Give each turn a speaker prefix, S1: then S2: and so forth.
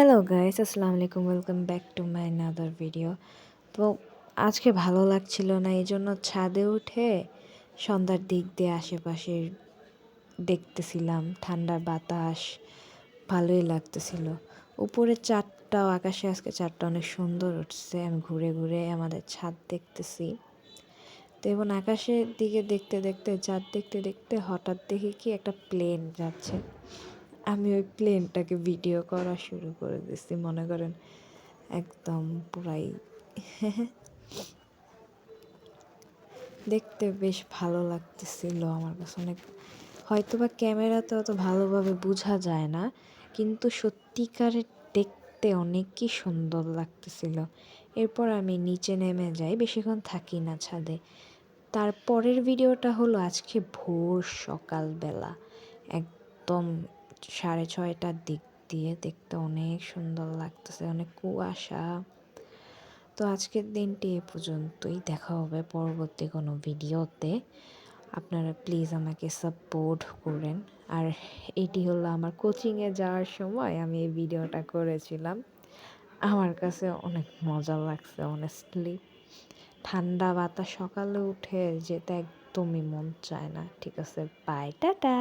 S1: Hello guys আসসালামু আলাইকুম welcome back to my another video তো আজকে ভালো লাগছিল না, এই জন্য ছাদে উঠে সন্ধ্যার দিক দিয়ে আশেপাশে দেখতেছিলাম। ঠান্ডার বাতাস, ভালোই লাগতেছিল। উপরে চারটাও, আকাশে আজকে চারটা অনেক সুন্দর উঠছে। আমি ঘুরে ঘুরে আমাদের ছাদ দেখতেছি। তো এবং আকাশের দিকে দেখতে দেখতে, চাঁদ দেখতে দেখতে হঠাৎ দেখি কি একটা প্লেন যাচ্ছে। আমি ওই প্লেনটাকে ভিডিও করা শুরু করে দিছি। মনে করেন একদম পুরাই দেখতে বেশ ভালো লাগতেছিল আমার কাছে। অনেক হয়তো বা ক্যামেরাতে অত ভালোভাবে বোঝা যায় না, কিন্তু সত্যিকারের দেখতে অনেকই সুন্দর লাগতেছিল। এরপর আমি নিচে নেমে যাই, বেশিক্ষণ থাকি না ছাদে। তারপরের ভিডিওটা হলো আজকে ভোর সকালবেলা। একদম সাড়ে ছয়টার দিক দিয়ে দেখতে অনেক সুন্দর লাগতেছে, অনেক কুয়াশা। তো আজকের দিনটি এ পর্যন্তই, দেখা হবে পরবর্তী কোনো ভিডিওতে। আপনারা প্লিজ আমাকে সাপোর্ট করেন। আর এটি হলো আমার কোচিংয়ে যাওয়ার সময় আমি এই ভিডিওটা করেছিলাম। আমার কাছে অনেক মজা লাগছে অনেস্টলি ঠান্ডা বাতাস, সকালে উঠে যেতে একদমই মন চায় না। ঠিক আছে বাই টাটা!